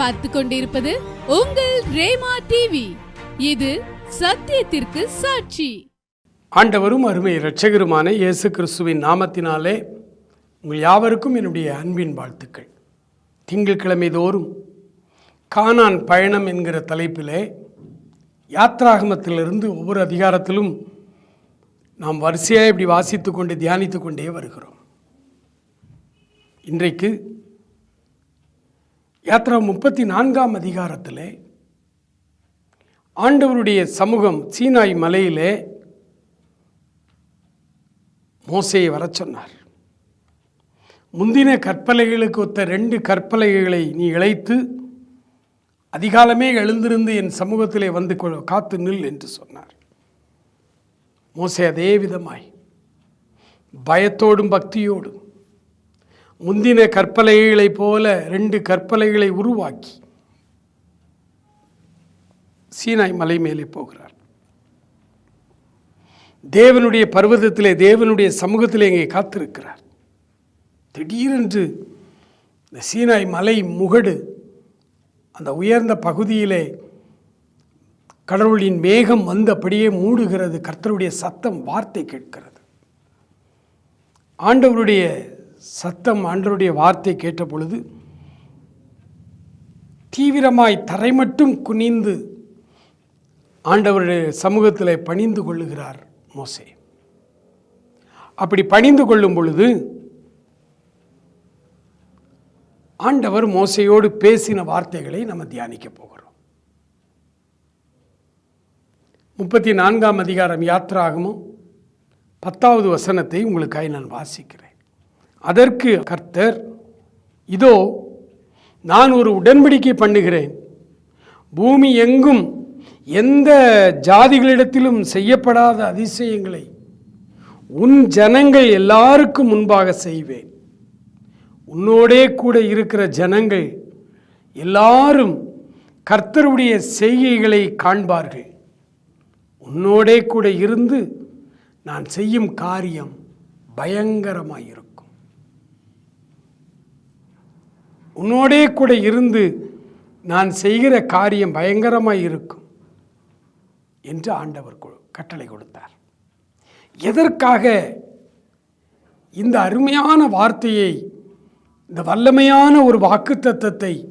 பார்த்து கொண்டிருப்பது உங்கள் ரேமா டிவி இது சத்தியத்திற்கு சாட்சி. ஆண்டவரும் அருமை இரட்சகருமான இயேசு கிறிஸ்துவின் நாமத்தினாலே உங்கள் யாவருக்கும் என்னுடைய அன்பின் வாழ்த்துக்கள். திங்கட்கிழமை தோறும் கானான் பயணம் என்கிற தலைப்பிலே யாத்ராகமத்திலிருந்து ஒவ்வொரு அதிகாரத்திலும் நாம் வரிசையாக இப்படி வாசித்து கொண்டு தியானித்து கொண்டே வருகிறோம். இன்றைக்கு யாத்ரா முப்பத்தி நான்காம் அதிகாரத்தில் ஆண்டவருடைய சமூகம் சீனாய் மலையிலே மோசையை வரச் சொன்னார். முந்தின கற்பலைகளுக்கு ஒத்த ரெண்டு கற்பலைகளை நீ இழைத்து அதிகாலமே எழுந்திருந்து என் சமூகத்திலே வந்து காத்து நில் என்று சொன்னார். மோசை அதே விதமாய் பயத்தோடும் பக்தியோடும் முந்தின கற்பலைகளைப் போல ரெண்டு கற்பலைகளை உருவாக்கி சீனாய் மலை மேலே போகிறார். தேவனுடைய பர்வதத்திலே தேவனுடைய சமூகத்திலே இங்கே காத்திருக்கிறார். திடீரென்று இந்த சீனாய் மலை முகடு அந்த உயர்ந்த பகுதியிலே கடவுளின் மேகம் வந்தபடியே மூடுகிறது. கர்த்தருடைய சத்தம் வார்த்தை கேட்கிறது. ஆண்டவருடைய சத்தம் ஆண்டவருடைய வார்த்தை கேட்ட பொழுது தீவிரமாய் தரை மட்டும் குனிந்து ஆண்டவருடைய சமூகத்தில் பணிந்து கொள்ளுகிறார் மோசே. அப்படி பணிந்து கொள்ளும் பொழுது ஆண்டவர் மோசையோடு பேசின வார்த்தைகளை நம்ம தியானிக்க போகிறோம். முப்பத்தி நான்காம் அதிகாரம் யாத்திராகமும் பத்தாவது வசனத்தை உங்களுக்காக நான் வாசிக்கிறேன். அதற்கு கர்த்தர் இதோ நான் ஒரு உடன்படிக்கை பண்ணுகிறேன். பூமி எங்கும் எந்த ஜாதிகளிடத்திலும் செய்யப்படாத அதிசயங்களை உன் ஜனங்கள் எல்லாருக்கும் முன்பாக செய்வேன். உன்னோடே கூட இருக்கிற ஜனங்கள் எல்லாரும் கர்த்தருடைய செய்கைகளை காண்பார்கள். உன்னோடே கூட இருந்து நான் செய்யும் காரியம் பயங்கரமாயிருக்கும். உன்னோடே கூட இருந்து நான் செய்கிற காரியம் பயங்கரமாக இருக்கும் என்று ஆண்டவர் கொ- கட்டளை கொடுத்தார். எதற்காக இந்த அருமையான வார்த்தையை இந்த வல்லமையான ஒரு வாக்குத்தத்தத்தை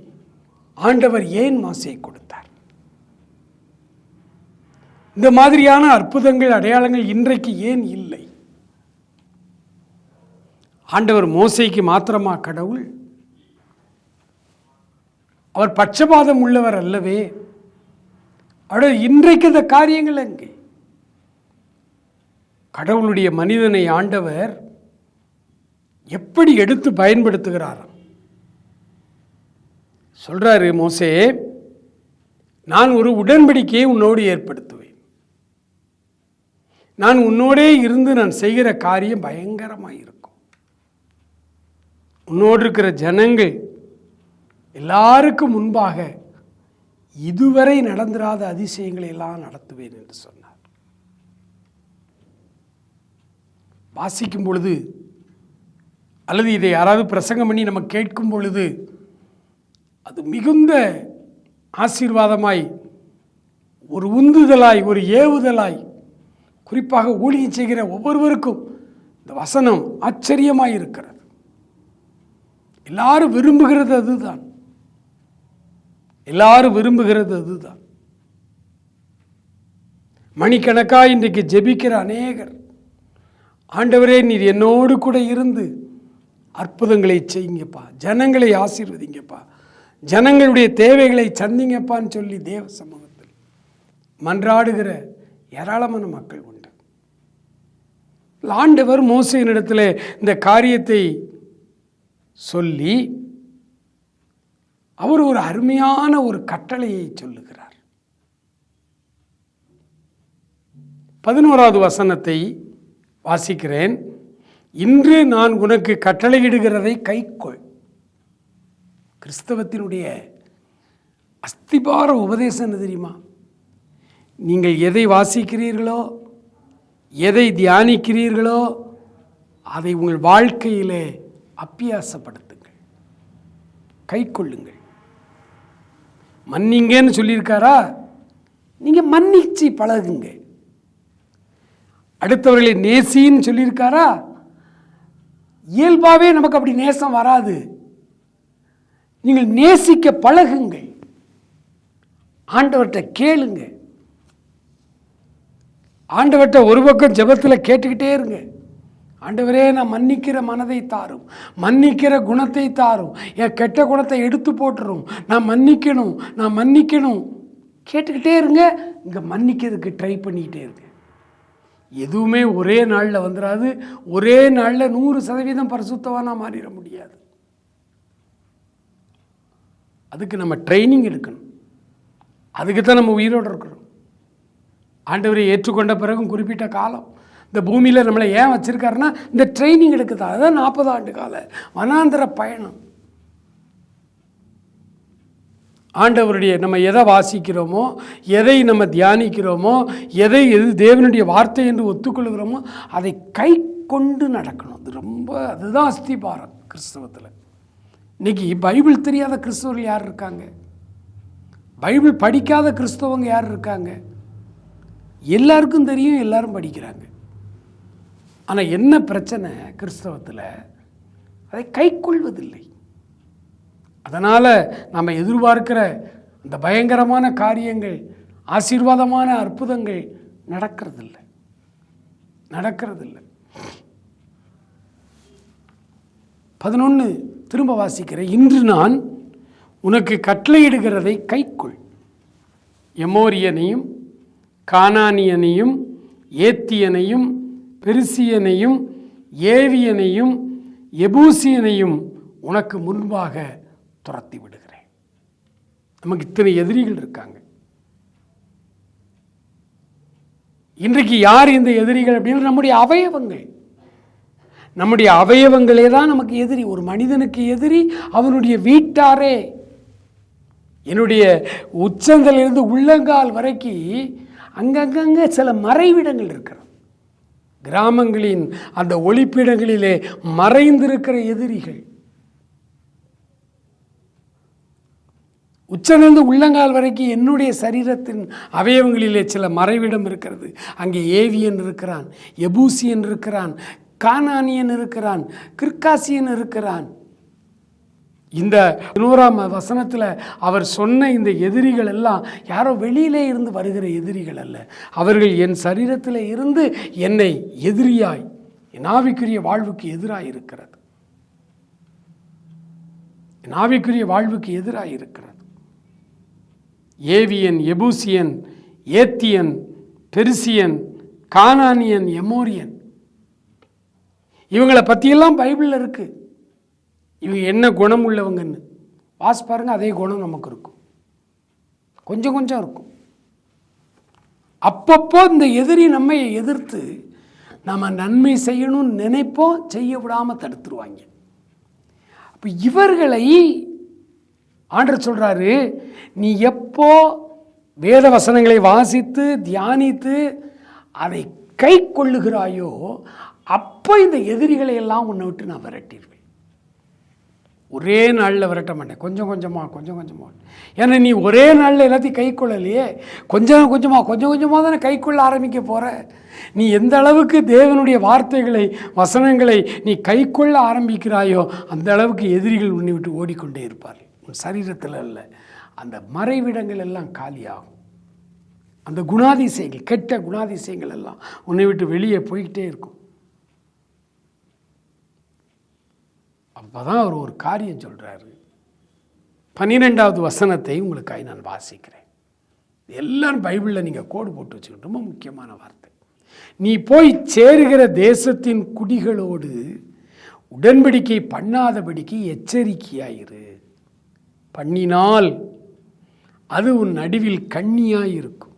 ஆண்டவர் ஏன் மாசை கொடுத்தார்? இந்த மாதிரியான அற்புதங்கள் அடையாளங்கள் இன்றைக்கு ஏன் இல்லை? ஆண்டவர் மோசைக்கு மாத்திரமா கடவுள்? அவர் பட்சபாதம் உள்ளவர் அல்லவே. அட இன்றைக்கு இந்த காரியங்கள் எங்கே? கடவுளுடைய மனிதனை ஆண்டவர் எப்படி எடுத்து பயன்படுத்துகிறாராம்? சொல்றாரு மோசே நான் ஒரு உடன்படிக்கையை உன்னோடு ஏற்படுத்துவேன். நான் உன்னோடே இருந்து நான் செய்கிற காரியம் பயங்கரமாக இருக்கும் உன்னோடு இருக்கிற ஜனங்கள் எல்லாருக்கும் முன்பாக இதுவரை நடந்திராத அதிசயங்களை எல்லாம் நடத்துவேன் என்று சொன்னார். வாசிக்கும் பொழுது அல்லது இதை யாராவது பிரசங்கம் பண்ணி நம்ம கேட்கும் பொழுது அது மிகுந்த ஆசீர்வாதமாய் ஒரு உந்துதலாய் ஒரு ஏவுதலாய் குறிப்பாக ஊழியம் செய்கிற ஒவ்வொருவருக்கும் இந்த வசனம் ஆச்சரியமாய் இருக்கிறது. எல்லாரும் விரும்புகிறது அதுதான். எல்லாரும் விரும்புகிறது அதுதான். மணிக்கணக்காக இன்றைக்கு ஜெபிக்கிற அநேகர். ஆண்டவரே நீர் என்னோடு கூட இருந்து அற்புதங்களை செய்யுங்கப்பா. ஜனங்களை ஆசீர்வதிங்கப்பா. ஜனங்களுடைய தேவைகளை சந்திங்கப்பான்னு சொல்லி தேவ சமூகத்தில் மன்றாடுகிற ஏராளமான மக்கள் உண்டு. ஆண்டவர் மோசையினிடத்தில் இந்த காரியத்தை சொல்லி அவர் ஒரு அருமையான ஒரு கட்டளையை சொல்லுகிறார். பதினோராவது வசனத்தை வாசிக்கிறேன். இன்று நான் உனக்கு கட்டளையிடுகிறதை கைக்கொள். கிறிஸ்தவத்தினுடைய அஸ்திபார உபதேசம் என்ன தெரியுமா? நீங்கள் எதை வாசிக்கிறீர்களோ எதை தியானிக்கிறீர்களோ அதை உங்கள் வாழ்க்கையிலே அப்பியாசப்படுத்துங்கள் கைக்கொள்ளுங்கள். மன்னிங்கன்னு சொல்லியிருக்காரா? நீங்கள் மன்னிச்சு பழகுங்க. அடுத்தவர்களை நேசின்னு சொல்லியிருக்காரா? இயல்பாகவே நமக்கு அப்படி நேசம் வராது. நீங்கள் நேசிக்க பழகுங்கள் ஆண்டவர்கிட்ட கேளுங்க. ஆண்டவர்கிட்ட ஒரு பக்கம் ஜெபத்தில் கேட்டுக்கிட்டே இருங்க. ஆண்டவரே நான் மன்னிக்கிற மனதை தாரும். மன்னிக்கிற குணத்தை தாரும். என் கெட்ட குணத்தை எடுத்து போட்டுரும். நான் மன்னிக்கணும். நான் மன்னிக்கணும். கேட்டுக்கிட்டே இருங்க. இங்கே மன்னிக்கிறதுக்கு ட்ரை பண்ணிக்கிட்டே இருங்க. எதுவுமே ஒரே நாளில் வந்துடாது ஒரே நாளில் நூறு சதவீதம் பரிசுத்தவானாக மாறிட முடியாது. அதுக்கு நம்ம ட்ரைனிங் எடுக்கணும். அதுக்கு தான் நம்ம உயிரோடு இருக்கிறோம் ஆண்டவரை ஏற்றுக்கொண்ட பிறகும் குறிப்பிட்ட காலம். இந்த பூமியில் நம்மளை ஏன் வச்சுருக்காருன்னா இந்த ட்ரைனிங் எடுக்குது? அதுதான் நாற்பது ஆண்டு கால வனாந்திர பயணம். ஆண்டவருடைய நம்ம எதை வாசிக்கிறோமோ எதை நம்ம தியானிக்கிறோமோ எதை எது தேவனுடைய வார்த்தை என்று ஒத்துக்கொள்கிறோமோ அதை கை கொண்டு நடக்கணும். அது ரொம்ப அதுதான் அஸ்திபாரம் கிறிஸ்தவத்தில். இன்னைக்கு பைபிள் தெரியாத கிறிஸ்தவர்கள் யார் இருக்காங்க? பைபிள் படிக்காத கிறிஸ்தவங்க யார் இருக்காங்க? எல்லாருக்கும் தெரியும் எல்லாரும் படிக்கிறாங்க. ஆனால் என்ன பிரச்சனை கிறிஸ்தவத்தில்? அதை கைக்கொள்வதில்லை. அதனால் நம்ம எதிர்பார்க்கிற அந்த பயங்கரமான காரியங்கள் ஆசீர்வாதமான அற்புதங்கள் நடக்கிறதில்ல. நடக்கிறதில்லை. பதினொன்று திரும்ப வாசிக்கிறேன். இன்று நான் உனக்கு கட்டளையிடுகிறதை கைக்கொள். எமோரியனையும் கானானியனையும் ஏத்தியனையும் பெருசியனையும் ஏவியனையும் எபூசியனையும் உனக்கு முன்பாக துரத்தி விடுகிறேன். நமக்கு இத்தனை எதிரிகள் இருக்காங்க. இன்றைக்கு யார் இந்த எதிரிகள் அப்படின்னு நம்முடைய அவயவங்கள். நம்முடைய அவயவங்களே தான் நமக்கு எதிரி. ஒரு மனிதனுக்கு எதிரி அவனுடைய வீட்டாரே. என்னுடைய உச்சந்திலிருந்து உள்ளங்கால் வரைக்கும் அங்கங்கங்கே சில மறைவிடங்கள் இருக்கிறது. கிராமங்களின் அந்த ஒளிப்பிடங்களிலே மறைந்திருக்கிற எதிரிகள். உச்சநந்து உள்ளங்கால் வரைக்கும் என்னுடைய சரீரத்தின் அவயவங்களிலே சில மறைவிடம் இருக்கிறது. அங்கே ஏவியன் இருக்கிறான் எபூசியன் இருக்கிறான் கானானியன் இருக்கிறான் கிர்காசியன் இருக்கிறான். இந்த நூறாம் வசனத்தில் அவர் சொன்ன இந்த எதிரிகள் எல்லாம் யாரோ வெளியிலே இருந்து வருகிற எதிரிகள் அல்ல. அவர்கள் என் சரீரத்தில் இருந்து என்னை எதிரியாய் என் ஆவிக்குரிய வாழ்வுக்கு எதிராக இருக்கிறது. என் ஆவிக்குரிய வாழ்வுக்கு எதிராக இருக்கிறது. ஏவியன் எபூசியன் ஏத்தியன் பெருசியன் கானானியன் எமோரியன். இவங்களை பற்றியெல்லாம் பைபிளில் இருக்குது இவங்க என்ன குணம் உள்ளவங்கன்னு. வாசி பாருங்கள் அதே குணம் நமக்கு இருக்கும். கொஞ்சம் கொஞ்சம் இருக்கும். அப்பப்போ இந்த எதிரி நம்மை எதிர்த்து நம்ம நன்மை செய்யணும்னு நினைப்போம் செய்ய விடாமல் தடுத்துருவாங்க. அப்போ இவர்களை ஆண்டர் சொல்கிறாரு நீ எப்போ வேத வசனங்களை வாசித்து தியானித்து அதை கை கொள்ளுகிறாயோ அப்போ இந்த எதிரிகளை எல்லாம் உன்னை விட்டு நான் விரட்டிடுவேன். ஒரே நாளில் விரட்ட மாட்டேன் கொஞ்சம் கொஞ்சமாக கொஞ்சம் கொஞ்சமாக ஏன்னா நீ ஒரே நாளில் எல்லாத்தையும் கை கொள்ளலையே. கொஞ்சம் கொஞ்சமாக கொஞ்சம் கொஞ்சமாக தானே கை கொள்ள ஆரம்பிக்க போகிற நீ எந்த அளவுக்கு தேவனுடைய வார்த்தைகளை வசனங்களை நீ கை கொள்ள ஆரம்பிக்கிறாயோ அந்த அளவுக்கு எதிரிகள் உன்னை விட்டு ஓடிக்கொண்டே இருப்பார் உன் சரீரத்தில் அல்ல. அந்த மறைவிடங்கள் எல்லாம் காலியாகும். அந்த குணாதிசயங்கள் கெட்ட குணாதிசயங்கள் எல்லாம் உன்னை விட்டு வெளியே போய்கிட்டே இருக்கும். அப்போ தான் அவர் ஒரு காரியம் சொல்கிறாரு பன்னிரெண்டாவது வசனத்தை உங்களுக்காக நான் வாசிக்கிறேன். எல்லாரும் பைபிளில் நீங்கள் கோடு போட்டு வச்சுக்கணும் ரொம்ப முக்கியமான வார்த்தை. நீ போய் சேருகிற தேசத்தின் குடிகளோடு உடன்படிக்கை பண்ணாதபடிக்கு எச்சரிக்கையாயிரு. பண்ணினால் அது உன் நடுவில் கண்ணியாக இருக்கும்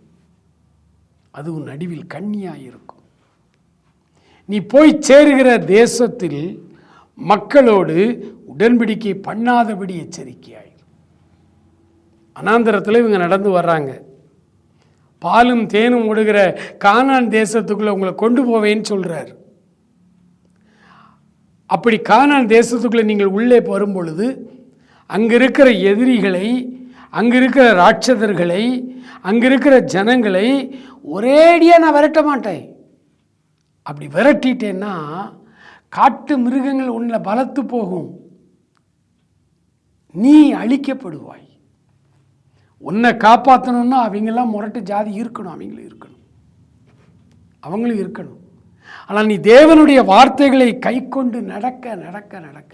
அது உன் நடுவில் கண்ணியாக இருக்கும் நீ போய் சேருகிற தேசத்தில் மக்களோடு உடன்படிக்கை பண்ணாதபடி எச்சரிக்கையாய். அனாந்தரத்தில் இவங்க நடந்து வர்றாங்க. பாலும் தேனும் ஓடுகிற கானான் தேசத்துக்குள்ளே உங்களை கொண்டு போவேன்னு சொல்கிறார் அப்படி கானான் தேசத்துக்குள்ளே நீங்கள் உள்ளே வரும் பொழுது அங்கே இருக்கிற எதிரிகளை அங்கே இருக்கிற ராட்சதர்களை அங்கே இருக்கிற ஜனங்களை ஒரேடியாக நான் விரட்ட மாட்டேன். அப்படி விரட்டிட்டேன்னா காட்டு மிருகங்கள் உன்னை பலத்து போகும். நீ அழிக்கப்படுவாய். உன்னை காப்பாற்றணும்னா அவங்கெல்லாம் முரட்டு ஜாதி இருக்கணும் அவங்களும் இருக்கணும். அவங்களும் இருக்கணும். ஆனால் நீ தேவனுடைய வார்த்தைகளை கை கொண்டு நடக்க நடக்க நடக்க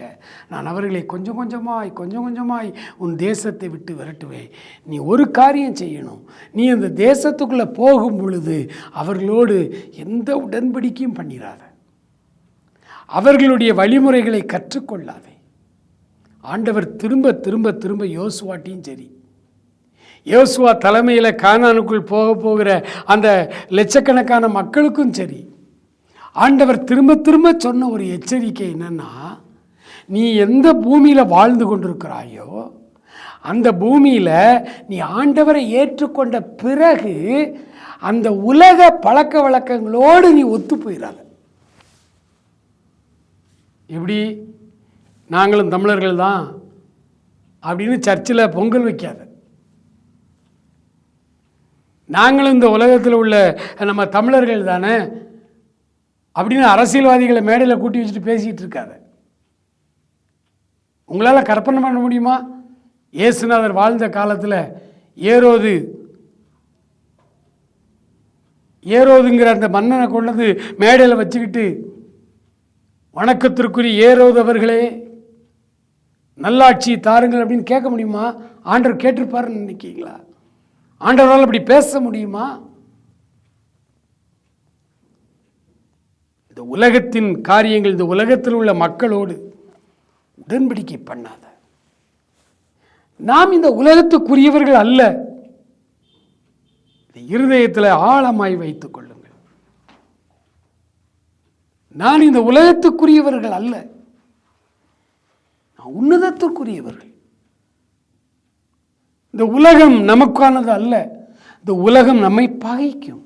நான் அவர்களை கொஞ்சம் கொஞ்சமாய் கொஞ்சம் கொஞ்சமாய் உன் தேசத்தை விட்டு விரட்டுவேன். நீ ஒரு காரியம் செய்யணும். நீ அந்த தேசத்துக்குள்ளே போகும் பொழுது அவர்களோடு எந்த உடன்படிக்கையும் பண்ணிடாத அவர்களுடைய வழிமுறைகளை கற்றுக்கொள்ளாதே. ஆண்டவர் திரும்ப திரும்ப திரும்ப யோசுவாட்டியும் சரி. யோசுவா தலைமையில் கானானுக்குள் போக போகிற அந்த லட்சக்கணக்கான மக்களுக்கும் சரி. ஆண்டவர் திரும்ப திரும்ப சொன்ன ஒரு எச்சரிக்கை என்னன்னா நீ எந்த பூமியில் வாழ்ந்து கொண்டிருக்கிறாயோ அந்த பூமியில் நீ ஆண்டவரை ஏற்றுக்கொண்ட பிறகு அந்த உலக பழக்க வழக்கங்களோடு நீ ஒத்து போயிடாத எப்படி நாங்களும் தமிழர்கள் தான் அப்படின்னு சர்ச்சில் பொங்கல் வைக்காத. நாங்களும் இந்த உலகத்தில் உள்ள நம்ம தமிழர்கள் தானே அப்படின்னு அரசியல்வாதிகளை மேடையில் கூட்டி வச்சுட்டு பேசிகிட்டு இருக்காத. உங்களால் கற்பனை பண்ண முடியுமா? இயேசுநாதர் வாழ்ந்த காலத்தில் ஏரோது ஏரோதுங்கிற அந்த மன்னனை கொண்டது மேடையில் வச்சுக்கிட்டு வணக்கத்திற்குரிய ஏரோது அவர்களே நல்லாட்சி தாருங்கள் அப்படின்னு கேட்க முடியுமா? ஆண்டவர் கேட்டிருப்பாருன்னு நினைக்கிங்களா ஆண்டவரால் அப்படி பேச முடியுமா? இந்த உலகத்தின் காரியங்கள் இந்த உலகத்தில் உள்ள மக்களோடு உடன்படிக்கை பண்ணாத. நாம் இந்த உலகத்துக்குரியவர்கள் அல்ல. இருதயத்தில் ஆழமாய் வைத்துக் நான் இந்த உலகத்துக்குரியவர்கள் அல்ல. நான் உன்னதத்துக்குரியவர்கள். இந்த உலகம் நமக்கானது அல்ல. இந்த உலகம் நம்மை பகைக்கும்.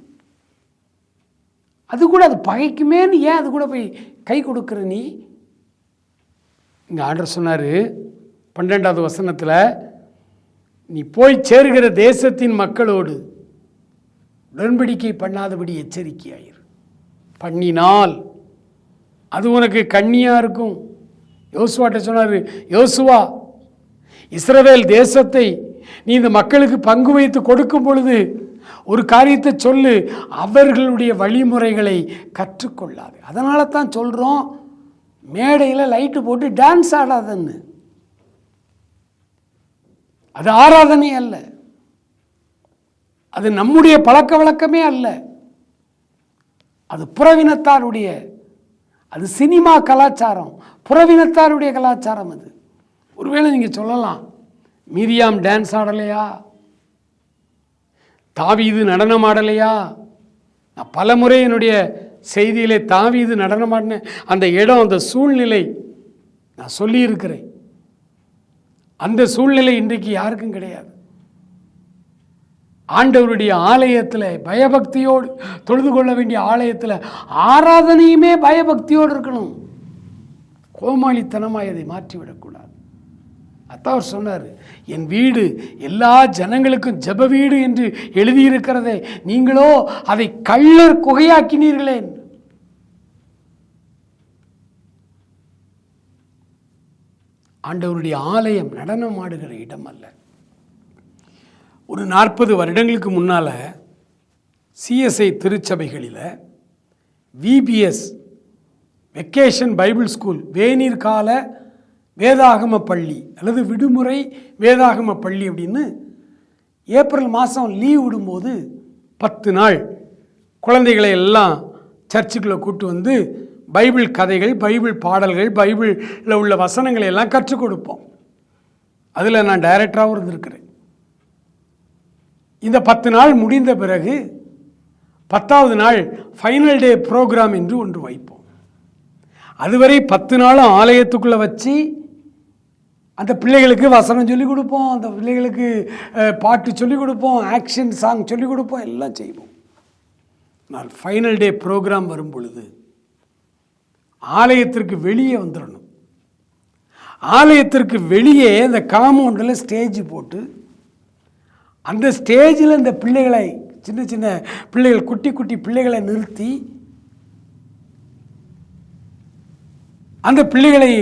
அது கூட அது பகைக்குமேன்னு ஏன் அது கூட போய் கை கொடுக்குற நீ? இங்கே ஆண்டர் சொன்னார் பன்னெண்டாவது வசனத்தில் நீ போய் சேருகிற தேசத்தின் மக்களோடு உடன்படிக்கை பண்ணாதபடி எச்சரிக்கையாயிரு. பண்ணினால் அது உனக்கு கண்ணியாக இருக்கும். யோசுவாட்ட சொன்னார் யோசுவா இஸ்ரவேல் தேசத்தை நீ இந்த மக்களுக்கு பங்கு வைத்து கொடுக்கும் பொழுது ஒரு காரியத்தை சொல்லு அவர்களுடைய வழிமுறைகளை கற்றுக்கொள்ளாது. அதனால தான் சொல்கிறோம் மேடையில் லைட்டு போட்டு டான்ஸ் ஆடாதன்னு. அது ஆராதனை அல்ல. அது நம்முடைய பழக்க வழக்கமே அல்ல. அது புறவினத்தாருடைய அது சினிமா கலாச்சாரம் புறவினத்தாருடைய கலாச்சாரம் அது. ஒருவேளை நீங்கள் சொல்லலாம் மீரியாம் டான்ஸ் ஆடலையா? தாவீது நடனம் ஆடலையா? நான் பல முறை என்னுடைய செய்தியிலே தாவீது நடனம் ஆடினேன். அந்த இடம் அந்த சூழ்நிலை நான் சொல்லியிருக்கிறேன். அந்த சூழ்நிலை இன்றைக்கு யாருக்கும் கிடையாது. ஆண்டவருடைய ஆலயத்தில் பயபக்தியோடு தொழுது கொள்ள வேண்டிய ஆலயத்தில் ஆராதனையுமே பயபக்தியோடு இருக்கணும். கோமாளித்தனமாய் அதை மாற்றிவிடக்கூடாது அதான் அவர் சொன்னார் என் வீடு எல்லா ஜனங்களுக்கும் ஜெப வீடு என்று எழுதியிருக்கிறதே நீங்களோ அதை கள்ளர் குகையாக்கினீர்களே ஆண்டவருடைய ஆலயம் நடனம் ஆடுகிற இடம் அல்ல ஒரு நாற்பது வருடங்களுக்கு முன்னால் சிஎஸ்ஐ திருச்சபைகளில் விபிஎஸ் வெக்கேஷன் பைபிள் ஸ்கூல் வேநீர் கால வேதாகம பள்ளி அல்லது விடுமுறை வேதாகம பள்ளி அப்படின்னு ஏப்ரல் மாதம் லீவ் விடும்போது பத்து நாள் குழந்தைகளை எல்லாம் சர்ச்சுக்குள்ளே கூட்டு வந்து பைபிள் கதைகள் பைபிள் பாடல்கள் பைபிளில் உள்ள வசனங்களை எல்லாம் கற்றுக் கொடுப்போம். அதில் நான் டைரக்டராகவும் இருந்திருக்கிறேன் இந்த பத்து நாள் முடிந்த பிறகு பத்தாவது நாள் ஃபைனல் டே ப்ரோக்ராம் என்று ஒன்று வைப்போம். அதுவரை பத்து நாளும் ஆலயத்துக்குள்ளே வச்சு அந்த பிள்ளைகளுக்கு வசனம் சொல்லிக் கொடுப்போம் அந்த பிள்ளைகளுக்கு பாட்டு சொல்லிக் கொடுப்போம் ஆக்ஷன் சாங் சொல்லிக் கொடுப்போம் எல்லாம் செய்வோம். நான் ஃபைனல் டே ப்ரோக்ராம் வரும் பொழுது ஆலயத்திற்கு வெளியே வந்துடணும் ஆலயத்திற்கு வெளியே இந்த காமௌண்டில் ஸ்டேஜ் போட்டு அந்த ஸ்டேஜில் இந்த பிள்ளைகளை சின்ன சின்ன பிள்ளைகள் குட்டி குட்டி பிள்ளைகளை நிறுத்தி அந்த பிள்ளைகளை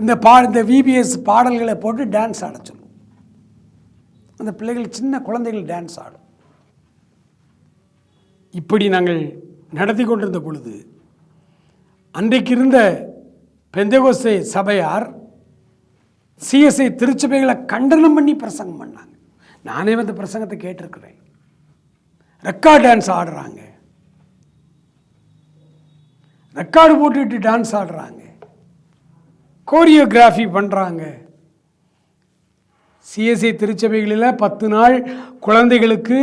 இந்த பா இந்த விபிஎஸ் பாடல்களை போட்டு டான்ஸ் ஆட சொல்லும் அந்த பிள்ளைகள் சின்ன குழந்தைகள் டான்ஸ் ஆடும். இப்படி நாங்கள் நடத்தி கொண்டிருந்த பொழுது அன்றைக்கு இருந்த பெந்தகோசை சபையார் சிஎஸ்ஐ திருச்சபைகளை கண்டனம் பண்ணி பிரசங்கம் பண்ணாங்க. நானே வந்து பிரசங்கத்தை கேட்டிருக்கிறேன். ரெக்கார்ட் டான்ஸ் ஆடுறாங்க. ரெக்கார்டு போட்டுக்கிட்டு டான்ஸ் ஆடுறாங்க. கோரியோகிராஃபி பண்ணுறாங்க சிஎஸ்ஐ திருச்சபைகளில் பத்து நாள் குழந்தைகளுக்கு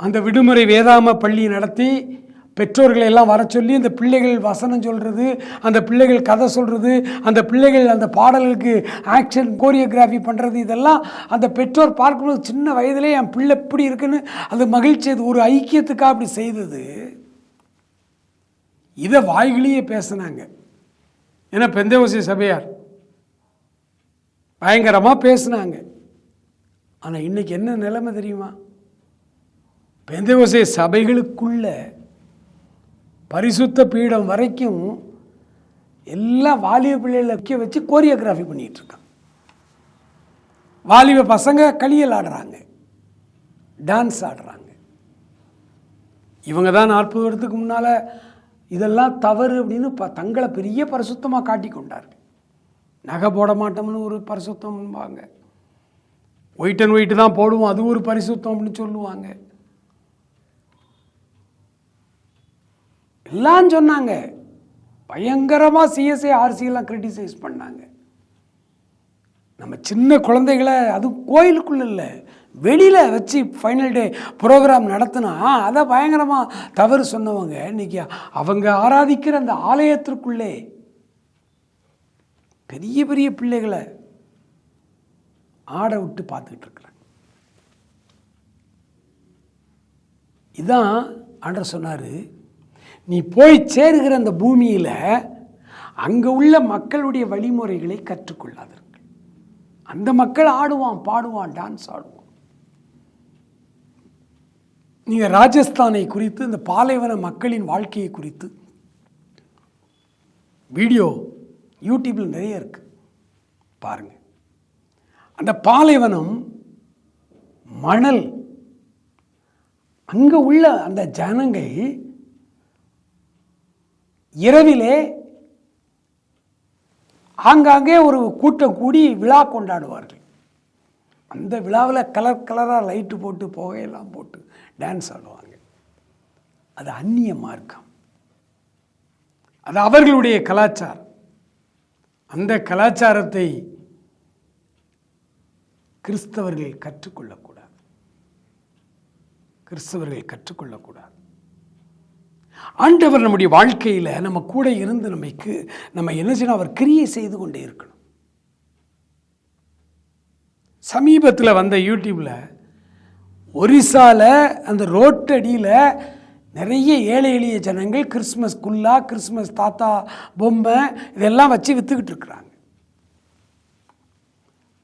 அந்த விடுமுறை வேதாம பள்ளி நடத்தி பெற்றோர்களை எல்லாம் வர சொல்லி அந்த பிள்ளைகள் வசனம் சொல்கிறது அந்த பிள்ளைகள் கதை சொல்கிறது அந்த பிள்ளைகள் அந்த பாடல்களுக்கு ஆக்ஷன் கோரியோகிராஃபி பண்ணுறது இதெல்லாம் அந்த பெற்றோர் பார்க்கும்போது சின்ன வயதிலே என் பிள்ளை எப்படி இருக்குன்னு அது மகிழ்ச்சி அது ஒரு ஐக்கியத்துக்காக அப்படி செய்தது. இதை வாய்களையே பேசினாங்க. ஏன்னா பெந்தேவசி சபையார் பயங்கரமாக பேசினாங்க. ஆனால் இன்றைக்கி என்ன நிலைமை தெரியுமா? பெந்தவசை சபைகளுக்குள்ளே பரிசுத்த பீடம் வரைக்கும் எல்லா வாலிப பிள்ளைகளை வைக்க வச்சு கோரியோகிராஃபி பண்ணிகிட்டு இருக்கான் வாலிப பசங்க களியல் ஆடுறாங்க. டான்ஸ் ஆடுறாங்க. இவங்க தான் நாற்பது வருடத்துக்கு முன்னால் இதெல்லாம் தவறு அப்படின்னு ப தங்களை பெரிய பரிசுத்தமாக காட்டி கொண்டார். நகை போட மாட்டோம்னு ஒரு பரிசுத்தம்பாங்க. ஒயிட் அண்ட் ஒயிட்டு தான் போடுவோம் அது ஒரு பரிசுத்தம் அப்படின்னு சொல்லுவாங்க. எல்லாம் சொன்னாங்க. பயங்கரமாக சிஎஸ்ஐ ஆர்சியெல்லாம் கிரிட்டிசைஸ் பண்ணாங்க. நம்ம சின்ன குழந்தைகளை அது கோயிலுக்குள்ள இல்லை. வெளியில் வச்சு ஃபைனல் டே ப்ரோக்ராம் நடத்தினா அதை பயங்கரமாக தவறு சொன்னவங்க இன்னைக்கு அவங்க ஆராதிக்கிற அந்த ஆலயத்திற்குள்ளே. பெரிய பெரிய பிள்ளைகளை ஆட விட்டு பார்த்துக்கிட்டு இருக்கிறாங்க. இதான் ஆண்டர் சொன்னார் நீ போய் சேருகிற அந்த பூமியில் அங்கே உள்ள மக்களுடைய வழிமுறைகளை கற்றுக்கொள்ளாதீர்கள். அந்த மக்கள் ஆடுவான் பாடுவான் டான்ஸ் ஆடுவான். நீங்கள் ராஜஸ்தானை குறித்து இந்த பாலைவன மக்களின் வாழ்க்கையை குறித்து வீடியோ யூடியூப்பில் நிறைய இருக்குது பாருங்கள் அந்த பாலைவனம் மணல் அங்கே உள்ள அந்த ஜனங்கள் இரவிலே ஆங்காங்கே ஒரு கூட்டம் கூடி விழா கொண்டாடுவார்கள். அந்த விழாவில் கலர் கலராக லைட்டு போட்டு புகையெல்லாம் போட்டு டான்ஸ் ஆடுவாங்க. அது அந்நிய மார்க்கம். அது அவர்களுடைய கலாச்சாரம். அந்த கலாச்சாரத்தை கிறிஸ்தவர்கள் கற்றுக்கொள்ளக்கூடாது. கிறிஸ்தவர்கள் கற்றுக்கொள்ளக்கூடாது. ஆண்டவர் நம்முடைய வாழ்க்கையில் நம்ம கூட இருந்து நமக்கு நம்ம என்ன செய்யணும்? அவர் கிரியை செய்து கொண்டே இருக்கணும். சமீபத்தில் வந்த யூடியூப்பில் ஒரிசாவில் அந்த ரோட்டடியில் நிறைய ஏழை எளிய ஜனங்கள் கிறிஸ்மஸ் குல்லா கிறிஸ்மஸ் தாத்தா பொம்மை இதெல்லாம் வச்சு விற்றுக்கிட்டு இருக்கிறாங்க.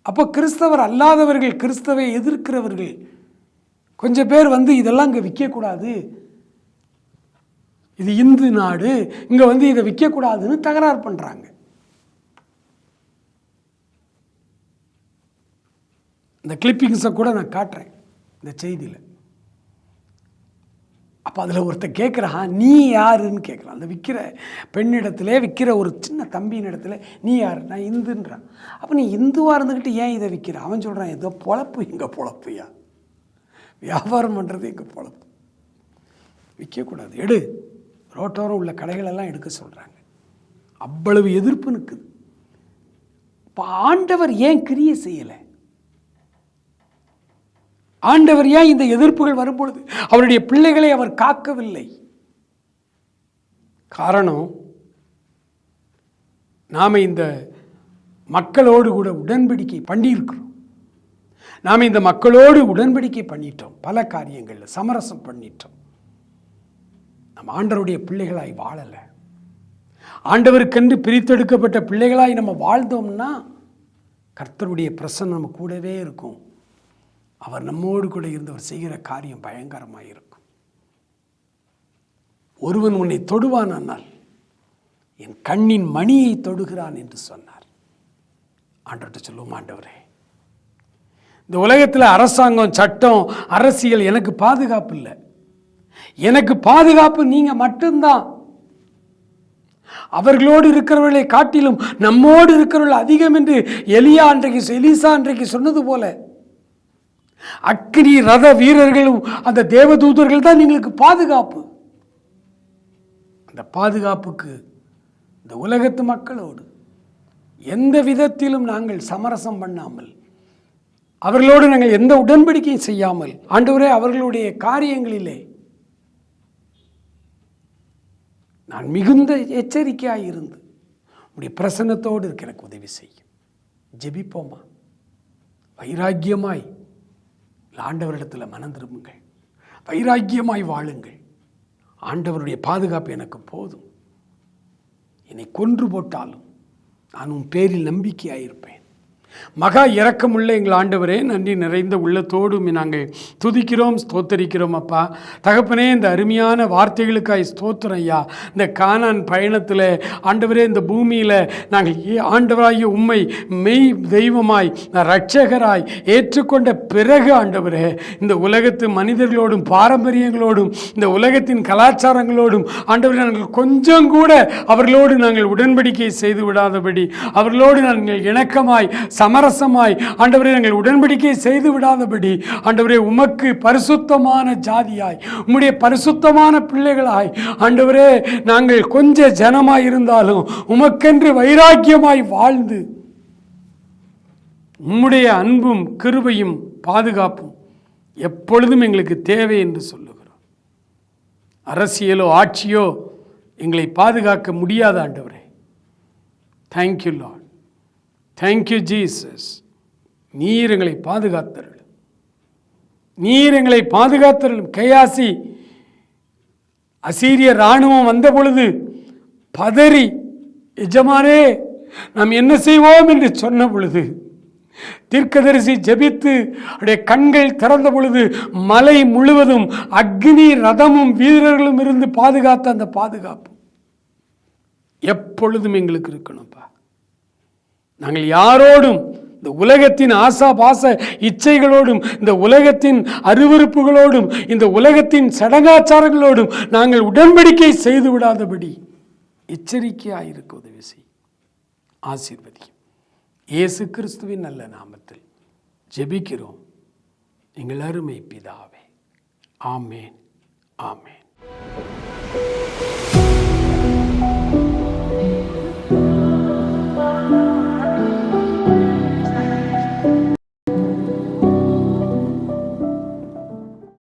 அப்போ கிறிஸ்தவர் அல்லாதவர்கள் கிறிஸ்தவை எதிர்க்கிறவர்கள் கொஞ்சம் பேர் வந்து இதெல்லாம் இங்கே விற்கக்கூடாது. இது இந்து நாடு இங்கே வந்து இதை விற்கக்கூடாதுன்னு தகராறு பண்ணுறாங்க இந்த கிளிப்பிங்ஸை கூட நான் காட்டுறேன் இந்த செய்தியில். அப்போ அதில் ஒருத்தர் கேட்குறான் நீ யாருன்னு கேட்குறான் அந்த விற்கிற பெண்ணிடத்துல விற்கிற ஒரு சின்ன தம்பியின் இடத்துல நீ யார்? நான் இந்துன்றான். அப்போ நீ இந்துவாக இருந்துக்கிட்டு ஏன் இதை விற்கிற அவன் சொல்கிறான் ஏதோ பொழப்பு எங்கள் பொழப்புயா? வியாபாரம் பண்ணுறது எங்கள் பொழப்பு? விற்கக்கூடாது எடு. ரோட்டோரம் உள்ள கடைகளெல்லாம் எடுக்க சொல்கிறாங்க அவ்வளவு எதிர்ப்பு நிற்குது இப்போ ஆண்டவர் ஏன் கிரியை செய்யலை? ஆண்டவர் ஏன் இந்த எதிர்ப்புகள் வரும்பொழுது அவருடைய பிள்ளைகளை அவர் காக்கவில்லை? காரணம் நாம் இந்த மக்களோடு கூட உடன்படிக்கை பண்ணியிருக்கிறோம். நாம் இந்த மக்களோடு உடன்படிக்கை பண்ணிட்டோம். பல காரியங்களில் சமரசம் பண்ணிட்டோம். நம்ம ஆண்டவருடைய பிள்ளைகளாய் வாழலை. ஆண்டவருக்கென்று பிரித்தெடுக்கப்பட்ட பிள்ளைகளாய் நம்ம வாழ்ந்தோம்னா கர்த்தருடைய பிரசன்னம் நம்ம கூடவே இருக்கும். அவர் நம்மோடு கூட இருந்தவர் செய்கிற காரியம் பயங்கரமாக இருக்கும். ஒருவன் உன்னை தொடுவானால் என் கண்ணின் மணியை தொடுகிறான் என்று சொன்னார். ஆண்டவர்கிட்ட சொல்லுவோம் ஆண்டவரே இந்த உலகத்தில் அரசாங்கம் சட்டம் அரசியல் எனக்கு பாதுகாப்பு இல்லை. எனக்கு பாதுகாப்பு நீங்க மட்டும்தான். அவர்களோடு இருக்கிறவர்களை காட்டிலும் நம்மோடு இருக்கிறவர்கள் அதிகம் என்று எலியா அன்றைக்கு எலிசா அன்றைக்கு சொன்னது போல. அக்னி ரத வீரர்களும் அந்த தேவதூதர்கள் தான் எங்களுக்கு பாதுகாப்பு. அந்த பாதுகாப்புக்கு இந்த உலகத்து மக்களோடு எந்த விதத்திலும் நாங்கள் சமரசம் பண்ணாமல் அவர்களோடு நாங்கள் எந்த உடன்படிக்கையும் செய்யாமல் ஆண்டவரே அவர்களுடைய காரியங்களிலே நான் மிகுந்த எச்சரிக்கையாக இருந்து உடைய பிரசன்னத்தோடு இருக்க எனக்கு உதவி செய்யும். ஜெபிப்போமா? வைராக்கியமாய் ஆண்டவரிடத்தில் மனம் திரும்புங்கள். வைராக்கியமாய் வாழுங்கள். ஆண்டவருடைய பாதுகாப்பு எனக்கு போதும். என்னை கொன்று போட்டாலும் நான் உன் பேரில் நம்பிக்கையாயிருப்பேன் மகா இரக்கமுள்ள எங்கள் ஆண்டவரே நன்றி நிறைந்த உள்ளத்தோடு நாங்கள் துதிக்கிறோம் ஸ்தோத்தரிக்கிறோம் அப்பா. தகப்பனே இந்த அருமையான வார்த்தைகளுக்காய் ஸ்தோத்திரம் ஐயா. இந்த கானான் பயணத்தில் ஆண்டவரே இந்த பூமியில் நாங்கள் ஏ- ஆண்டவராகிய உண்மை மெய் தெய்வமாய் ரட்சகராய் ஏற்றுக்கொண்ட பிறகு ஆண்டவரே இந்த உலகத்து மனிதர்களோடும் பாரம்பரியங்களோடும் இந்த உலகத்தின் கலாச்சாரங்களோடும் ஆண்டவரே நாங்கள் கொஞ்சம் கூட அவர்களோடு நாங்கள் உடன்படிக்கை செய்து விடாதபடி அவர்களோடு நாங்கள் இணக்கமாய் சமரசமாய். ஆண்டவரே நாங்கள் உடன்படிக்கை செய்து விடாதபடி ஆண்டவரே உமக்கு பரிசுத்தமான ஜாதியாய் உம்முடைய பரிசுத்தமான பிள்ளைகளாய் ஆண்டவரே நாங்கள் கொஞ்ச ஜனமாய் இருந்தாலும் உமக்கென்று வைராக்கியமாய் வாழ்ந்து உம்முடைய அன்பும் கிருபையும் பாதுகாப்பும் எப்பொழுதும் எங்களுக்கு தேவை என்று சொல்லுகிறோம். அரசியலோ ஆட்சியோ எங்களை பாதுகாக்க முடியாத ஆண்டவரே. தேங்க்யூ லார்ட் தேங்க்யூ ஜீசஸ் நீர் எங்களை பாதுகாத்தருளும் நீர் எங்களை பாதுகாத்தருளும். கையாசி அசீரிய இராணுவம் வந்த பொழுது பதறி எஜமானே நாம் என்ன செய்வோம்? என்று சொன்ன பொழுது தீர்க்கதரிசி ஜெபித்து அவருடைய கண்கள் திறந்த பொழுது மலை முழுவதும் அக்னி ரதமும் வீரர்களும் இருந்து பாதுகாத்த அந்த பாதுகாப்பு எப்பொழுதும் எங்களுக்கு இருக்கணும்ப்பா நாங்கள் யாரோடும் இந்த உலகத்தின் ஆசா பாச இச்சைகளோடும் இந்த உலகத்தின் அருவருப்புகளோடும் இந்த உலகத்தின் சடங்காச்சாரங்களோடும் நாங்கள் உடன்படிக்கை செய்து விடாதபடி எச்சரிக்கையாக இருக்க உதவி செய். ஆசீர்வதியும். இயேசு கிறிஸ்துவின் நல்ல நாமத்தில் ஜெபிக்கிறோம். எங்கள் அருமை பிதாவே. ஆமேன். ஆமேன்.